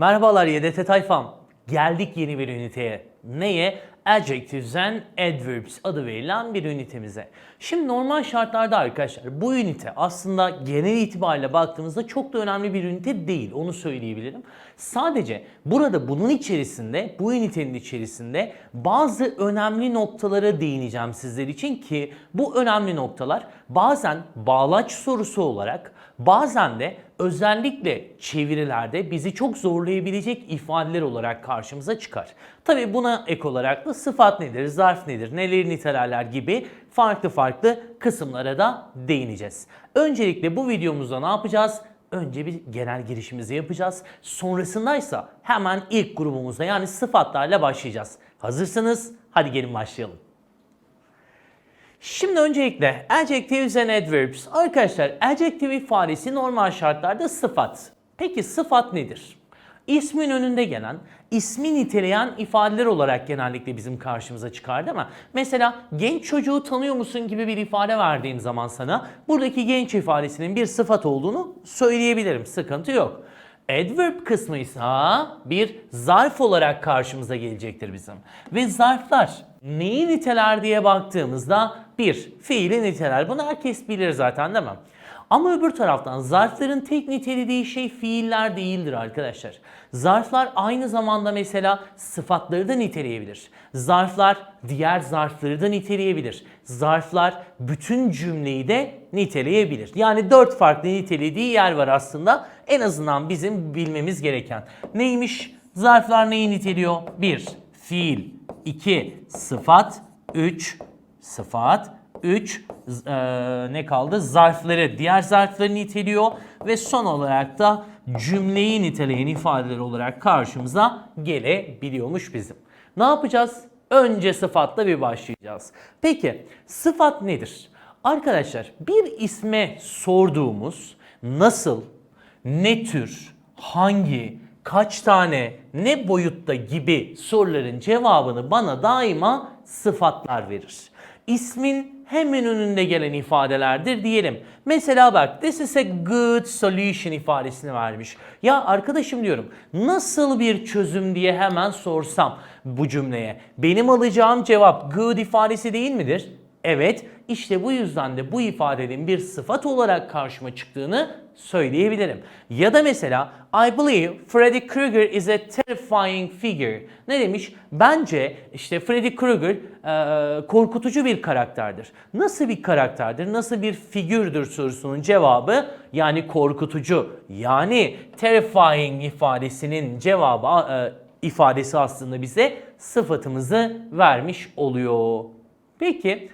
Merhabalar YDT tayfam. Geldik yeni bir üniteye. Neye? Adjectives and Adverbs adı verilen bir ünitemize. Şimdi normal şartlarda arkadaşlar bu ünite aslında genel itibariyle baktığımızda çok da önemli bir ünite değil. Onu söyleyebilirim. Sadece burada bunun içerisinde, bu ünitenin içerisinde bazı önemli noktalara değineceğim sizler için ki bu önemli noktalar bazen bağlaç sorusu olarak bazen de özellikle çevirilerde bizi çok zorlayabilecek ifadeler olarak karşımıza çıkar. Tabi buna ek olarak da sıfat nedir, zarf nedir, neleri nitelerler gibi farklı farklı kısımlara da değineceğiz. Öncelikle bu videomuzda ne yapacağız? Önce bir genel girişimizi yapacağız. Sonrasındaysa hemen ilk grubumuzda yani sıfatlarla başlayacağız. Hazırsanız hadi gelin başlayalım. Şimdi öncelikle adjectives and adverbs. Arkadaşlar adjective ifadesi normal şartlarda sıfat. Peki sıfat nedir? İsmin önünde gelen, ismi niteleyen ifadeler olarak genellikle bizim karşımıza çıkardı ama mesela genç çocuğu tanıyor musun gibi bir ifade verdiğim zaman sana buradaki genç ifadesinin bir sıfat olduğunu söyleyebilirim. Sıkıntı yok. Adverb kısmı ise bir zarf olarak karşımıza gelecektir bizim. Ve zarflar neyi niteler diye baktığımızda bir fiili niteler. Bunu herkes bilir zaten değil mi? Ama öbür taraftan zarfların tek nitelediği şey fiiller değildir arkadaşlar. Zarflar aynı zamanda mesela sıfatları da niteleyebilir. Zarflar diğer zarfları da niteleyebilir. Zarflar bütün cümleyi de niteleyebilir. Yani dört farklı nitelediği yer var aslında. En azından bizim bilmemiz gereken. Neymiş? Zarflar neyi niteliyor? 1. Fiil 2. Sıfat 3. Sıfat 3 ne kaldı? Zarfları, diğer zarfları niteliyor ve son olarak da cümleyi niteleyen ifadeler olarak karşımıza gelebiliyormuş bizim. Ne yapacağız? Önce sıfatla bir başlayacağız. Peki sıfat nedir? Arkadaşlar bir isme sorduğumuz nasıl, ne tür, hangi, kaç tane, ne boyutta gibi soruların cevabını bana daima sıfatlar verir. İsmin hemen önünde gelen ifadelerdir diyelim. Mesela bak this is a good solution ifadesini vermiş. Ya arkadaşım diyorum nasıl bir çözüm diye hemen sorsam bu cümleye. Benim alacağım cevap good ifadesi değil midir? Evet, işte bu yüzden de bu ifadenin bir sıfat olarak karşıma çıktığını söyleyebilirim. Ya da mesela I believe Freddy Krueger is a terrifying figure. Ne demiş? Bence işte Freddy Krueger e, korkutucu bir karakterdir. Nasıl bir karakterdir? Nasıl bir figürdür sorusunun cevabı yani korkutucu. Yani terrifying ifadesinin cevabı e, ifadesi aslında bize sıfatımızı vermiş oluyor. Peki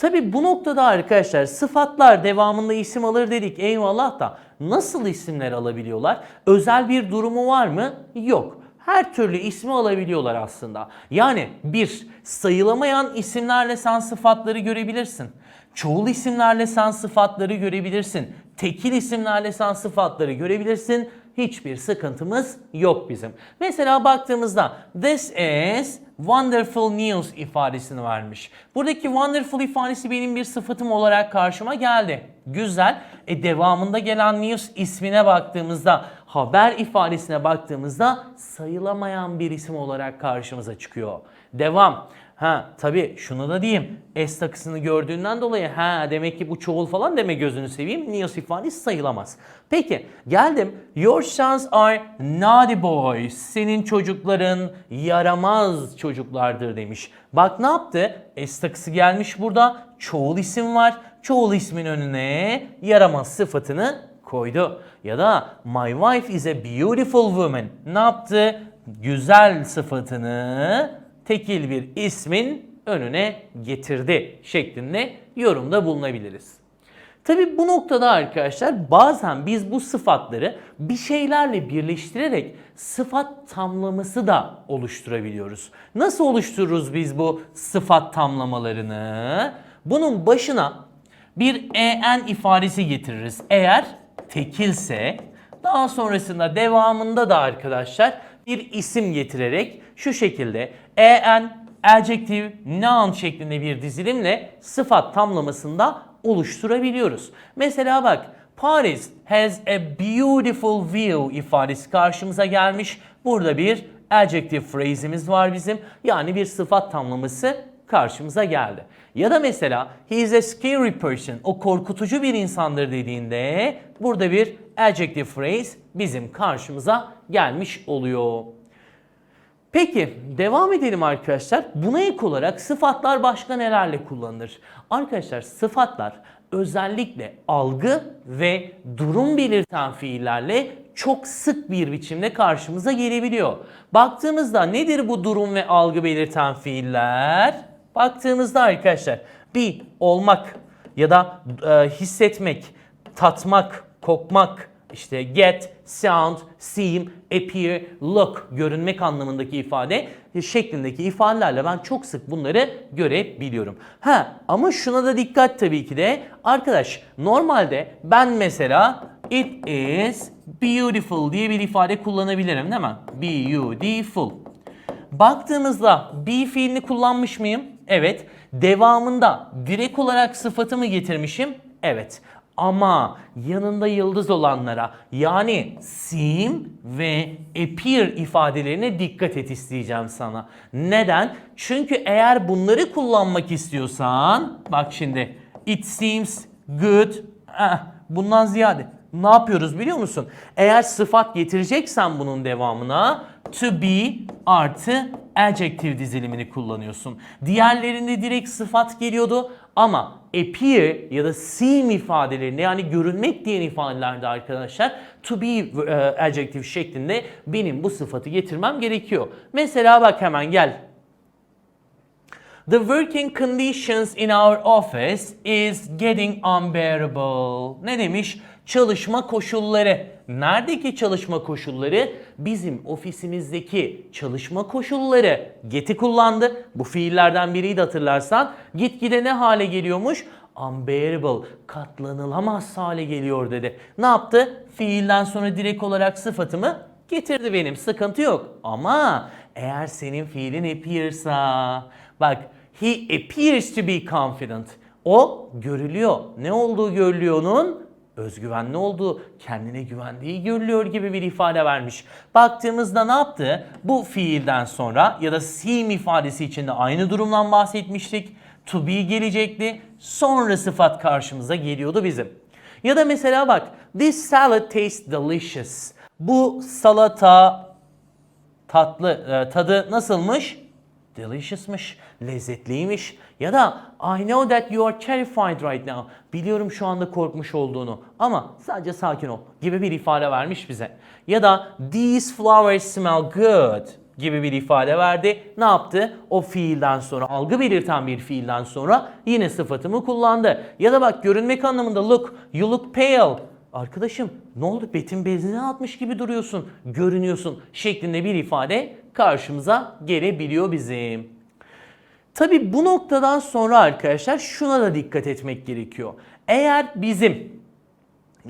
Tabi bu noktada arkadaşlar sıfatlar devamında isim alır dedik eyvallah da nasıl isimler alabiliyorlar? Özel bir durumu var mı? Yok. Her türlü ismi alabiliyorlar aslında. Yani bir sayılamayan isimlerle sen sıfatları görebilirsin. Çoğul isimlerle sen sıfatları görebilirsin. Tekil isimlerle sen sıfatları görebilirsin. Hiçbir sıkıntımız yok bizim. Mesela baktığımızda this is wonderful news ifadesini vermiş. Buradaki wonderful ifadesi benim bir sıfatım olarak karşıma geldi. Güzel. E devamında gelen news ismine baktığımızda, haber ifadesine baktığımızda sayılamayan bir isim olarak karşımıza çıkıyor. Devam. Ha tabii şunu da diyeyim. S takısını gördüğünden dolayı ha demek ki bu çoğul falan deme gözünü seveyim. Nios ifadesi sayılamaz. Peki geldim. Your sons are naughty boys. Senin çocukların yaramaz çocuklardır demiş. Bak ne yaptı? S takısı gelmiş burada. Çoğul isim var. Çoğul ismin önüne yaramaz sıfatını koydu. Ya da my wife is a beautiful woman. Ne yaptı? Güzel sıfatını tekil bir ismin önüne getirdi şeklinde yorumda bulunabiliriz. Tabi bu noktada arkadaşlar bazen biz bu sıfatları bir şeylerle birleştirerek sıfat tamlaması da oluşturabiliyoruz. Nasıl oluştururuz biz bu sıfat tamlamalarını? Bunun başına bir en ifadesi getiririz. Eğer tekilse daha sonrasında devamında da arkadaşlar bir isim getirerek şu şekilde en, adjective, noun şeklinde bir dizilimle sıfat tamlamasında oluşturabiliyoruz. Mesela bak Paris has a beautiful view ifadesi karşımıza gelmiş. Burada bir adjective phrase'imiz var bizim. Yani bir sıfat tamlaması karşımıza geldi. Ya da mesela he is a scary person. O korkutucu bir insandır dediğinde burada bir adjective phrase bizim karşımıza gelmiş oluyor. Peki devam edelim arkadaşlar. Buna ek olarak sıfatlar başka nelerle kullanılır? Arkadaşlar sıfatlar özellikle algı ve durum belirten fiillerle çok sık bir biçimde karşımıza gelebiliyor. Baktığımızda nedir bu durum ve algı belirten fiiller? Baktığımızda arkadaşlar bir olmak ya da e, hissetmek, tatmak, kokmak, işte get, sound, seem, appear, look görünmek anlamındaki ifade şeklindeki ifadelerle ben çok sık bunları görebiliyorum. Ha ama şuna da dikkat tabii ki de arkadaş normalde ben mesela it is beautiful diye bir ifade kullanabilirim değil mi? Beautiful. Baktığımızda be fiilini kullanmış mıyım? Evet. Devamında direkt olarak sıfatımı getirmişim? Evet. Ama yanında yıldız olanlara yani seem ve appear ifadelerine dikkat et isteyeceğim sana. Neden? Çünkü eğer bunları kullanmak istiyorsan bak şimdi it seems good eh, bundan ziyade ne yapıyoruz biliyor musun? Eğer sıfat getireceksen bunun devamına to be artı adjective dizilimini kullanıyorsun. Diğerlerinde direkt sıfat geliyordu ama appear ya da seem ifadelerinde yani görünmek diyen ifadelerde arkadaşlar to be e, adjective şeklinde benim bu sıfatı getirmem gerekiyor. Mesela bak hemen gel The working conditions in our office is getting unbearable. Ne demiş? Çalışma koşulları. Neredeki çalışma koşulları? Bizim ofisimizdeki çalışma koşulları. Get'i kullandı. Bu fiillerden biriydi hatırlarsan. Gitgide ne hale geliyormuş? Unbearable, katlanılamaz hale geliyor dedi. Ne yaptı? Fiilden sonra direkt olarak sıfatımı getirdi benim. Sıkıntı yok. Ama eğer senin fiilin appear'sa, bak he appears to be confident. O görülüyor. Ne olduğu görülüyor onun? Özgüvenli olduğu, kendine güvendiği görülüyor gibi bir ifade vermiş. Baktığımızda ne yaptı? Bu fiilden sonra ya da seem ifadesi içinde aynı durumdan bahsetmiştik. To be gelecekti. Sonra sıfat karşımıza geliyordu bizim. Ya da mesela bak, this salad tastes delicious. Bu salata tatlı e, tadı nasılmış? Delicious'mış, lezzetliymiş. Ya da I know that you are terrified right now. Biliyorum şu anda korkmuş olduğunu ama sadece sakin ol gibi bir ifade vermiş bize. Ya da these flowers smell good gibi bir ifade verdi. Ne yaptı? O fiilden sonra, algı belirten bir fiilden sonra yine sıfatımı kullandı. Ya da bak görünmek anlamında look, you look pale. Arkadaşım ne oldu betin bezine atmış gibi duruyorsun, görünüyorsun şeklinde bir ifade karşımıza gelebiliyor bizim. Tabi bu noktadan sonra arkadaşlar şuna da dikkat etmek gerekiyor. Eğer bizim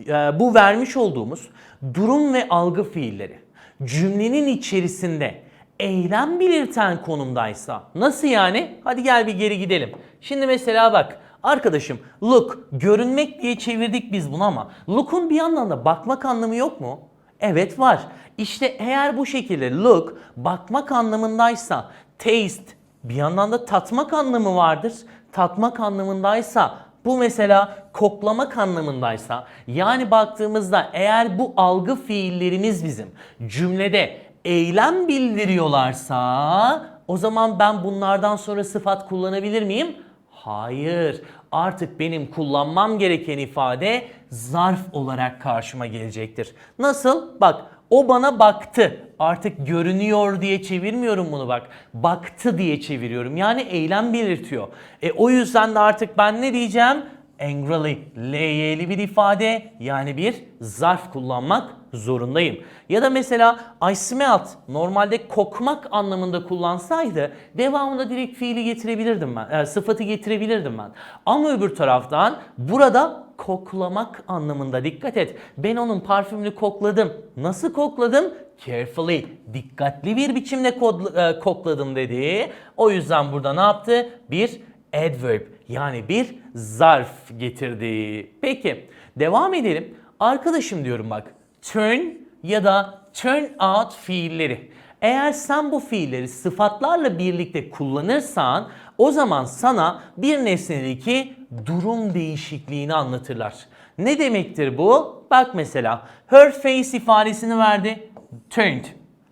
e, bu vermiş olduğumuz durum ve algı fiilleri cümlenin içerisinde eylem belirten konumdaysa nasıl yani? Hadi gel bir geri gidelim. Şimdi mesela bak arkadaşım look görünmek diye çevirdik biz bunu ama look'un bir yandan da bakmak anlamı yok mu? Evet var. İşte eğer bu şekilde look bakmak anlamındaysa taste bir yandan da tatmak anlamı vardır. Tatmak anlamındaysa bu mesela koklamak anlamındaysa yani baktığımızda eğer bu algı fiillerimiz bizim cümlede eylem bildiriyorlarsa o zaman ben bunlardan sonra sıfat kullanabilir miyim? Hayır. Artık benim kullanmam gereken ifade zarf olarak karşıma gelecektir. Nasıl? Bak o bana baktı. Artık görünüyor diye çevirmiyorum bunu bak. Baktı diye çeviriyorum. Yani eylem belirtiyor. E o yüzden de artık ben ne diyeceğim? Angrily, LY'li bir ifade yani bir zarf kullanmak zorundayım. Ya da mesela I smelled normalde kokmak anlamında kullansaydı devamında direkt fiili getirebilirdim ben. E, sıfatı getirebilirdim ben. Ama öbür taraftan burada koklamak anlamında dikkat et. Ben onun parfümünü kokladım. Nasıl kokladım? Carefully, dikkatli bir biçimde kodla- e, kokladım dedi. O yüzden burada ne yaptı? Bir adverb yani bir zarf getirdi. Peki devam edelim. Arkadaşım diyorum bak turn ya da turn out fiilleri. Eğer sen bu fiilleri sıfatlarla birlikte kullanırsan o zaman sana bir nesnedeki durum değişikliğini anlatırlar. Ne demektir bu? Bak mesela her face ifadesini verdi. Turned.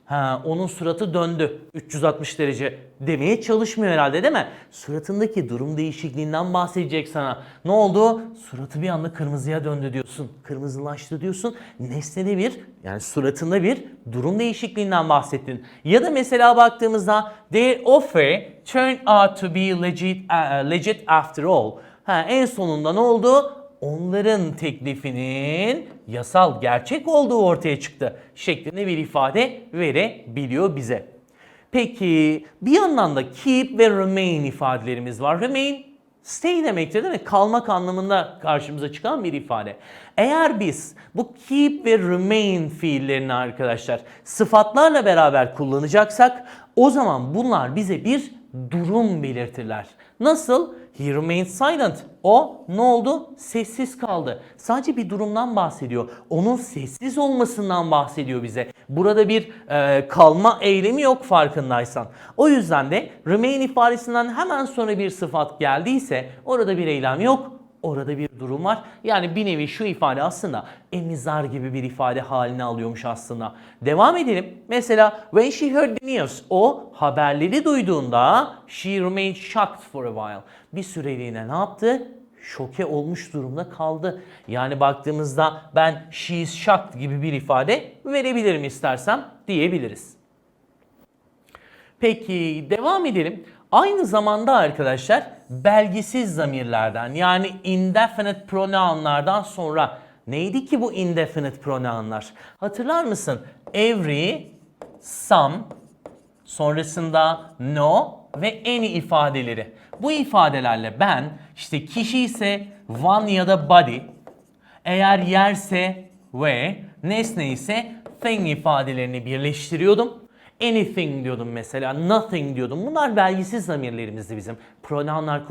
Ha, onun suratı döndü 360 derece demeye çalışmıyor herhalde değil mi? Suratındaki durum değişikliğinden bahsedecek sana. Ne oldu? Suratı bir anda kırmızıya döndü diyorsun. Kırmızılaştı diyorsun. Nesnede bir yani suratında bir durum değişikliğinden bahsettin. Ya da mesela baktığımızda their offer turned out to be legit, uh, legit after all. Ha, en sonunda ne oldu? Onların teklifinin yasal gerçek olduğu ortaya çıktı şeklinde bir ifade verebiliyor bize. Peki bir yandan da keep ve remain ifadelerimiz var. Remain stay demektir değil mi? Kalmak anlamında karşımıza çıkan bir ifade. Eğer biz bu keep ve remain fiillerini arkadaşlar sıfatlarla beraber kullanacaksak o zaman bunlar bize bir durum belirtirler. Nasıl? He remained silent. O ne oldu? Sessiz kaldı. Sadece bir durumdan bahsediyor. Onun sessiz olmasından bahsediyor bize. Burada bir e, kalma eylemi yok farkındaysan. O yüzden de remain ifadesinden hemen sonra bir sıfat geldiyse orada bir eylem yok. Orada bir durum var. Yani bir nevi şu ifade aslında emizar gibi bir ifade halini alıyormuş aslında. Devam edelim. Mesela when she heard the news, o haberleri duyduğunda she remained shocked for a while. Bir süreliğine ne yaptı? Şoke olmuş durumda kaldı. Yani baktığımızda ben she is shocked gibi bir ifade verebilirim istersem diyebiliriz. Peki devam edelim. Aynı zamanda arkadaşlar belgisiz zamirlerden yani indefinite pronounlardan sonra neydi ki bu indefinite pronounlar? Hatırlar mısın? Every, some, sonrasında no ve any ifadeleri. Bu ifadelerle ben işte kişi ise one ya da body, eğer yerse ve, nesne ise thing ifadelerini birleştiriyordum. Anything diyordum mesela, nothing diyordum. Bunlar belgisiz zamirlerimizdi bizim. Pronounlar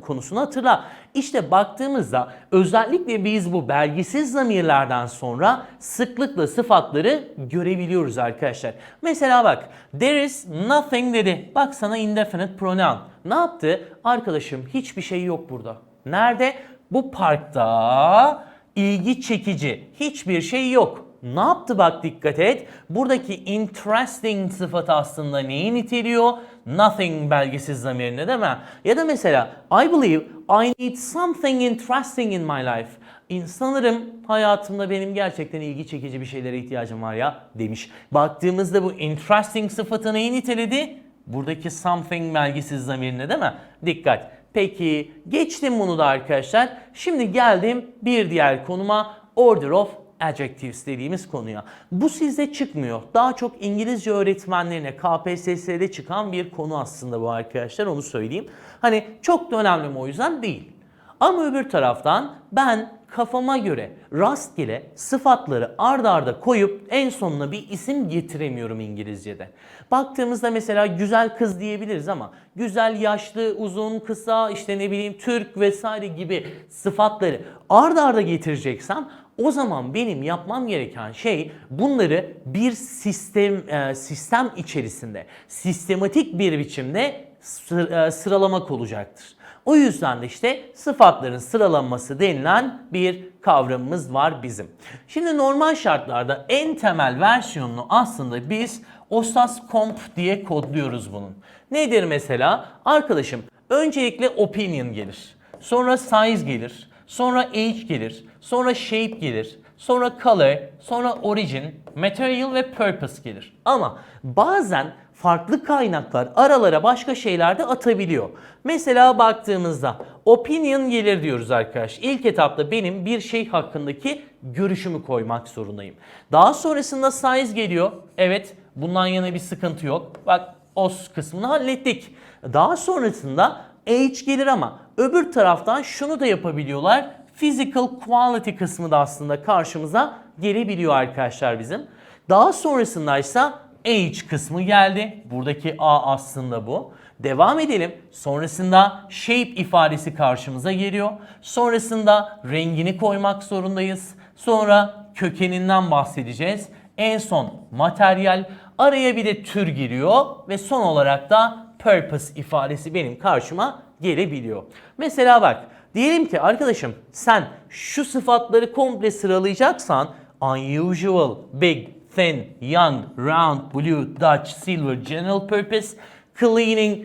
konusunu hatırla. İşte baktığımızda özellikle biz bu belgisiz zamirlerden sonra sıklıkla sıfatları görebiliyoruz arkadaşlar. Mesela bak, there is nothing dedi. Bak sana indefinite pronoun. Ne yaptı? Arkadaşım hiçbir şey yok burada. Nerede? Bu parkta ilgi çekici hiçbir şey yok. Ne yaptı bak dikkat et. Buradaki interesting sıfatı aslında neyi niteliyor? Nothing belgesiz zamirine değil mi? Ya da mesela I believe I need something interesting in my life. İnsanlarım hayatımda benim gerçekten ilgi çekici bir şeylere ihtiyacım var ya demiş. Baktığımızda bu interesting sıfatı neyi niteledi? Buradaki something belgesiz zamirine değil mi? Dikkat. Peki geçtim bunu da arkadaşlar. Şimdi geldim bir diğer konuma order of adjectives dediğimiz konuya. Bu sizde çıkmıyor. Daha çok İngilizce öğretmenlerine KPSS'de çıkan bir konu aslında bu arkadaşlar onu söyleyeyim. Hani çok da önemli mi o yüzden değil. Ama öbür taraftan ben kafama göre rastgele sıfatları ard arda koyup en sonuna bir isim getiremiyorum İngilizce'de. Baktığımızda mesela güzel kız diyebiliriz ama güzel, yaşlı, uzun, kısa, işte ne bileyim Türk vesaire gibi sıfatları ard arda getireceksem o zaman benim yapmam gereken şey bunları bir sistem e, sistem içerisinde sistematik bir biçimde e, sıralamak olacaktır. O yüzden de işte sıfatların sıralanması denilen bir kavramımız var bizim. Şimdi normal şartlarda en temel versiyonunu aslında biz OSAS Comp diye kodluyoruz bunun. Nedir mesela? Arkadaşım öncelikle opinion gelir. Sonra size gelir. Sonra age gelir. Sonra shape gelir. Sonra color, sonra origin, material ve purpose gelir. Ama bazen farklı kaynaklar aralara başka şeyler de atabiliyor. Mesela baktığımızda opinion gelir diyoruz arkadaş. İlk etapta benim bir şey hakkındaki görüşümü koymak zorundayım. Daha sonrasında size geliyor. Evet bundan yana bir sıkıntı yok. Bak os kısmını hallettik. Daha sonrasında age gelir ama öbür taraftan şunu da yapabiliyorlar. Physical quality kısmı da aslında karşımıza gelebiliyor arkadaşlar bizim. Daha sonrasında ise age kısmı geldi. Buradaki A aslında bu. Devam edelim. Sonrasında shape ifadesi karşımıza geliyor. Sonrasında rengini koymak zorundayız. Sonra kökeninden bahsedeceğiz. En son materyal, araya bir de tür giriyor ve son olarak da purpose ifadesi benim karşıma gelebiliyor. Mesela bak diyelim ki arkadaşım sen şu sıfatları komple sıralayacaksan unusual, big, thin, young, round, blue, Dutch, silver, general purpose, cleaning,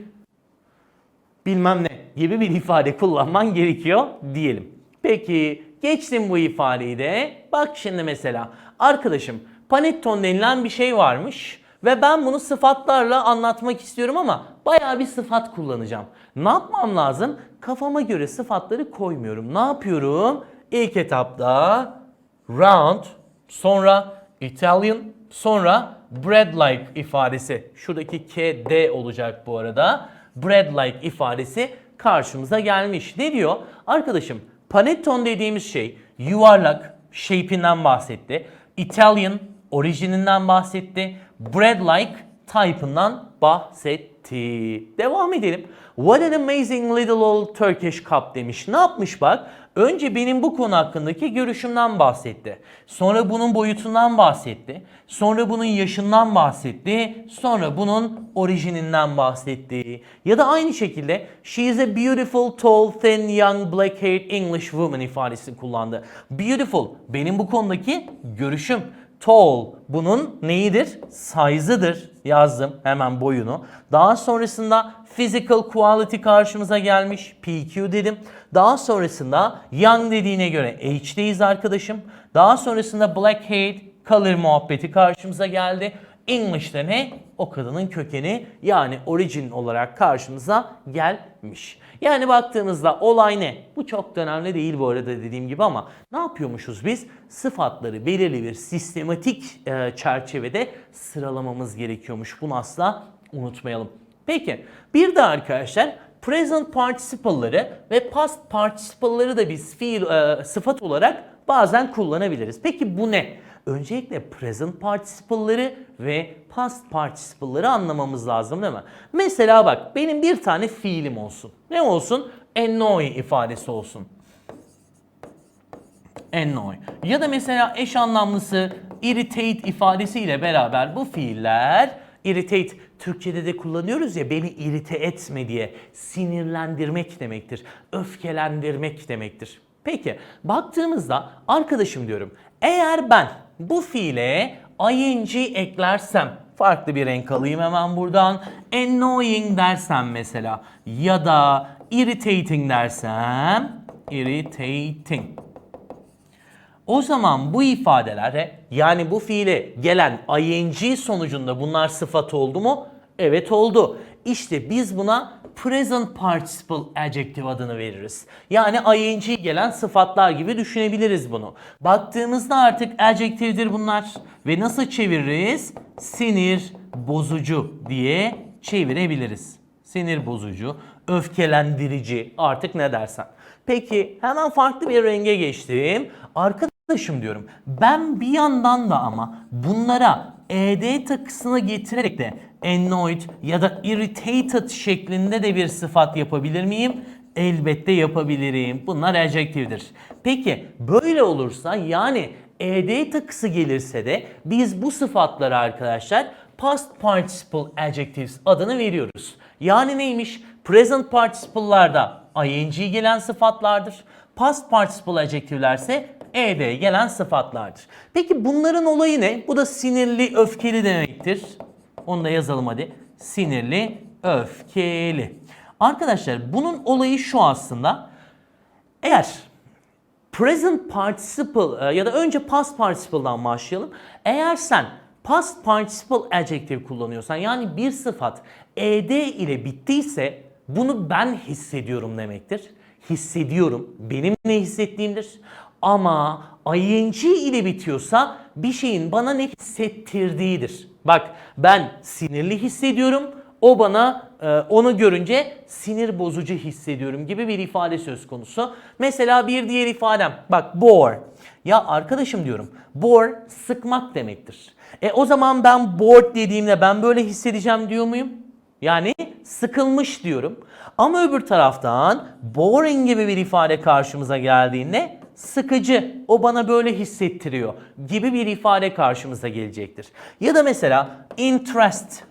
bilmem ne gibi bir ifade kullanman gerekiyor diyelim. Peki geçtim bu ifadeyi de. Bak şimdi mesela arkadaşım panetton denilen bir şey varmış ve ben bunu sıfatlarla anlatmak istiyorum ama bayağı bir sıfat kullanacağım. Ne yapmam lazım? Kafama göre sıfatları koymuyorum. Ne yapıyorum? İlk etapta round, sonra Italian, sonra bread-like ifadesi. Şuradaki K, D olacak bu arada. Bread-like ifadesi karşımıza gelmiş. Ne diyor? Arkadaşım panettone dediğimiz şey yuvarlak, shape'inden bahsetti. Italian, orijininden bahsetti. Bread-like type'ından bahsetti. Devam edelim. What an amazing little old Turkish cup demiş. Ne yapmış bak? Önce benim bu konu hakkındaki görüşümden bahsetti. Sonra bunun boyutundan bahsetti. Sonra bunun yaşından bahsetti. Sonra bunun orijininden bahsetti. Ya da aynı şekilde she is a beautiful, tall, thin, young, black-haired English woman ifadesini kullandı. Beautiful benim bu konudaki görüşüm. Tall bunun neyidir? Size'ıdır. Yazdım hemen boyunu. Daha sonrasında physical quality karşımıza gelmiş. PQ dedim. Daha sonrasında young dediğine göre age'deyiz arkadaşım. Daha sonrasında black haired color muhabbeti karşımıza geldi. English'te ne? O kadının kökeni yani origin olarak karşımıza gelmiş. Yani baktığımızda olay ne? Bu çok önemli değil bu arada dediğim gibi ama ne yapıyormuşuz biz? Sıfatları belirli bir sistematik e, çerçevede sıralamamız gerekiyormuş. Bunu asla unutmayalım. Peki bir de arkadaşlar present participle'ları ve past participle'ları da biz fiil e, sıfat olarak bazen kullanabiliriz. Peki bu ne? Öncelikle present participle'ları ve past participle'ları anlamamız lazım değil mi? Mesela bak benim bir tane fiilim olsun. Ne olsun? Annoy ifadesi olsun. Annoy. Ya da mesela eş anlamlısı irritate ifadesiyle beraber bu fiiller irritate Türkçede de kullanıyoruz ya beni irite etme diye sinirlendirmek demektir. Öfkelendirmek demektir. Peki baktığımızda arkadaşım diyorum eğer ben bu fiile ing eklersem farklı bir renk alayım hemen buradan. Annoying dersem mesela ya da irritating dersem irritating. O zaman bu ifadelere yani bu fiile gelen ing sonucunda bunlar sıfat oldu mu? Evet oldu. İşte biz buna present participle adjective adını veririz. Yani ing gelen sıfatlar gibi düşünebiliriz bunu. Baktığımızda artık adjective'dir bunlar. Ve nasıl çeviririz? Sinir bozucu diye çevirebiliriz. Sinir bozucu, öfkelendirici artık ne dersen. Peki hemen farklı bir renge geçtim. Arkadaşım diyorum ben bir yandan da ama bunlara ed takısını getirerek de annoyed ya da irritated şeklinde de bir sıfat yapabilir miyim? Elbette yapabilirim. Bunlar adjective'dir. Peki böyle olursa yani ed takısı gelirse de biz bu sıfatlara arkadaşlar past participle adjectives adını veriyoruz. Yani neymiş? Present participle'larda ing gelen sıfatlardır. Past participle adjective'lerse ed gelen sıfatlardır. Peki bunların olayı ne? Bu da sinirli, öfkeli demektir. Onu da yazalım hadi. Sinirli, öfkeli. Arkadaşlar bunun olayı şu aslında. Eğer present participle e, ya da önce past participle'dan başlayalım. Eğer sen past participle adjective kullanıyorsan yani bir sıfat ed ile bittiyse bunu ben hissediyorum demektir. Hissediyorum. Benim ne hissettiğimdir. Ama ing ile bitiyorsa bir şeyin bana ne hissettirdiğidir. Bak ben sinirli hissediyorum. O bana e, onu görünce sinir bozucu hissediyorum gibi bir ifade söz konusu. Mesela bir diğer ifadem bak bore. Ya arkadaşım diyorum bore sıkmak demektir. E o zaman ben bored dediğimde ben böyle hissedeceğim diyor muyum? Yani sıkılmış diyorum. Ama öbür taraftan boring gibi bir ifade karşımıza geldiğinde sıkıcı, o bana böyle hissettiriyor gibi bir ifade karşımıza gelecektir. Ya da mesela interest.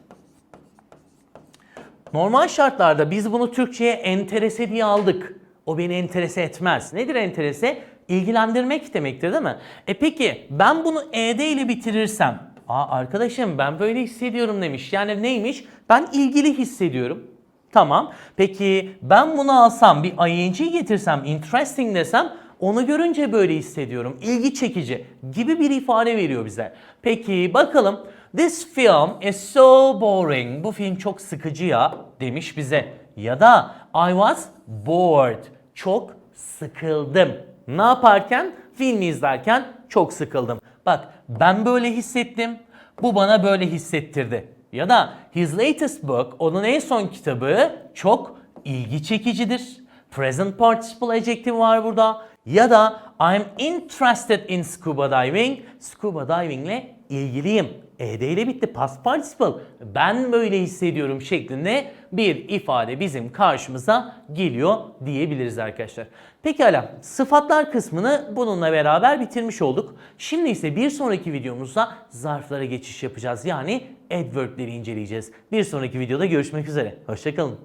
Normal şartlarda biz bunu Türkçe'ye enterese diye aldık. O beni enterese etmez. Nedir enterese? İlgilendirmek demektir değil mi? E peki ben bunu ed ile bitirirsem, aa arkadaşım ben böyle hissediyorum demiş. Yani neymiş? Ben ilgili hissediyorum. Tamam. Peki ben bunu alsam bir ing getirsem, interesting desem onu görünce böyle hissediyorum. İlgi çekici gibi bir ifade veriyor bize. Peki bakalım. This film is so boring. Bu film çok sıkıcı ya demiş bize. Ya da I was bored. Çok sıkıldım. Ne yaparken? Filmi izlerken çok sıkıldım. Bak ben böyle hissettim. Bu bana böyle hissettirdi. Ya da his latest book, onun en son kitabı çok ilgi çekicidir. Present participle adjective var burada. Ya da I'm interested in scuba diving. Scuba diving ile ilgiliyim. ED ile bitti. Past participle. Ben böyle hissediyorum şeklinde bir ifade bizim karşımıza geliyor diyebiliriz arkadaşlar. Pekala sıfatlar kısmını bununla beraber bitirmiş olduk. Şimdi ise bir sonraki videomuzda zarflara geçiş yapacağız. Yani adverb'leri inceleyeceğiz. Bir sonraki videoda görüşmek üzere. Hoşçakalın.